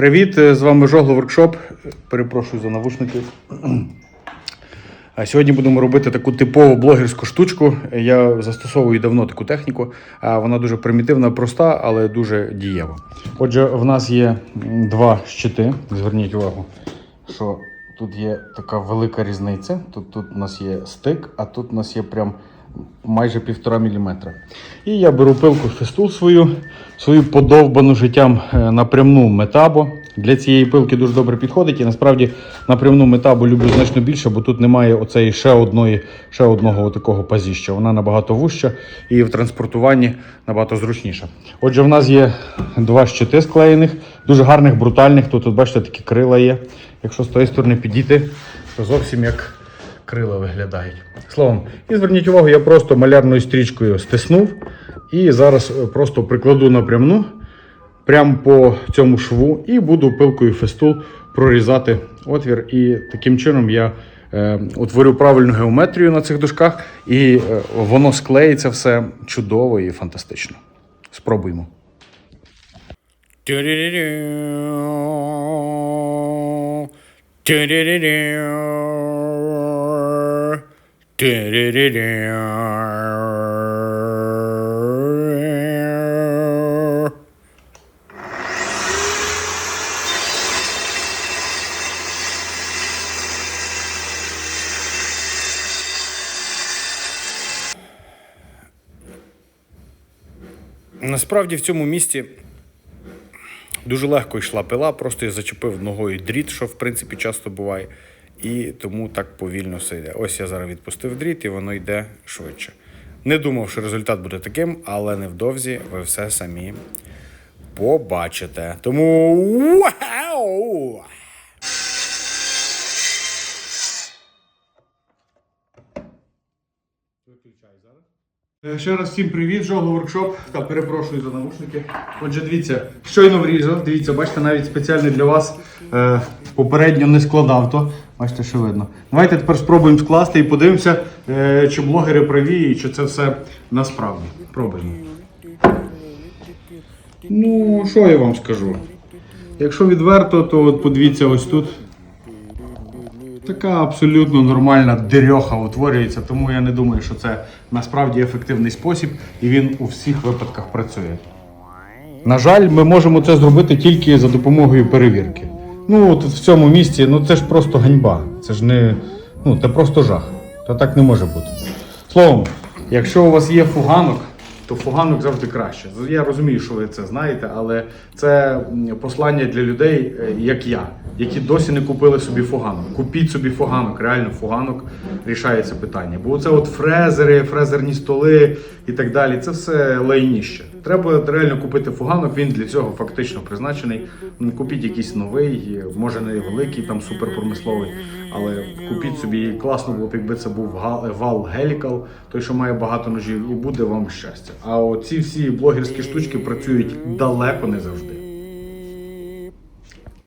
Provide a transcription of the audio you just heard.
Привіт, е, з вами Жогло Воркшоп. Перепрошую за навушники. Сьогодні будемо робити таку типову блогерську штучку. Я застосовую давно таку техніку. Вона дуже примітивна, проста, але дуже дієва. Отже, в нас є два щити. Зверніть увагу, що тут є така велика різниця. Тут, тут у нас є стик, а тут у нас є прям майже півтора міліметра. І я беру пилку фестул свою, свою подовбану життям е, напрямну метабо. Для цієї пилки дуже добре підходить. І насправді напрямну метабу люблю значно більше, бо тут немає оцеї ще одної, ще одного такого пазіща. Вона набагато вужча і в транспортуванні набагато зручніша. Отже, в нас є два щити склеєних, дуже гарних, брутальних. Тут, тут бачите, такі крила є. Якщо з тої сторони підійти, то зовсім як крила виглядають. Словом, і зверніть увагу, я просто малярною стрічкою стиснув і зараз е, просто прикладу напрямну прямо по цьому шву і буду пилкою фестул прорізати отвір. І таким чином я е, утворю правильну геометрію на цих дужках, і е, воно склеїться все чудово і фантастично. Спробуємо. Do-do-do-do. Do-do-do-do. Насправді в цьому місці дуже легко йшла пила, просто я зачепив ногою дріт, що в принципі часто буває, і тому так повільно все йде. Ось я зараз відпустив дріт, і воно йде швидше. Не думав, що результат буде таким, але невдовзі ви все самі побачите. Тому вау! Е, Ще раз всім привіт, Жогло Воркшоп. Та перепрошую за навушники. Отже, дивіться, щойно врізав. Дивіться, бачите, навіть спеціально для вас е, попередньо не складав то. Бачите, що видно. Давайте тепер спробуємо скласти і подивимося, е, чи блогери праві і чи це все насправді. Пробуємо. Ну, що я вам скажу? Якщо відверто, то от подивіться ось тут. Така абсолютно нормальна дерьоха утворюється, тому я не думаю, що це насправді ефективний спосіб і він у всіх випадках працює. На жаль, ми можемо це зробити тільки за допомогою перевірки. Ну, от в цьому місці, ну це ж просто ганьба. Це ж не. Ну, це просто жах. Та так не може бути. Словом, якщо у вас є фуганок, то фуганок завжди краще. Я розумію, що ви це знаєте, але це послання для людей, е, як я, які досі не купили собі фуганок. Купіть собі фуганок, реально фуганок рішається питання. Бо це от фрезери, фрезерні столи і так далі. Це все лайніще. Треба реально купити фуганок. Він для цього фактично призначений. Купіть якийсь новий, може не великий, там суперпромисловий, але купіть собі класно було якби це був вал Helical, той, що має багато ножів, і буде вам щастя. А оці всі блогерські штучки працюють далеко не завжди.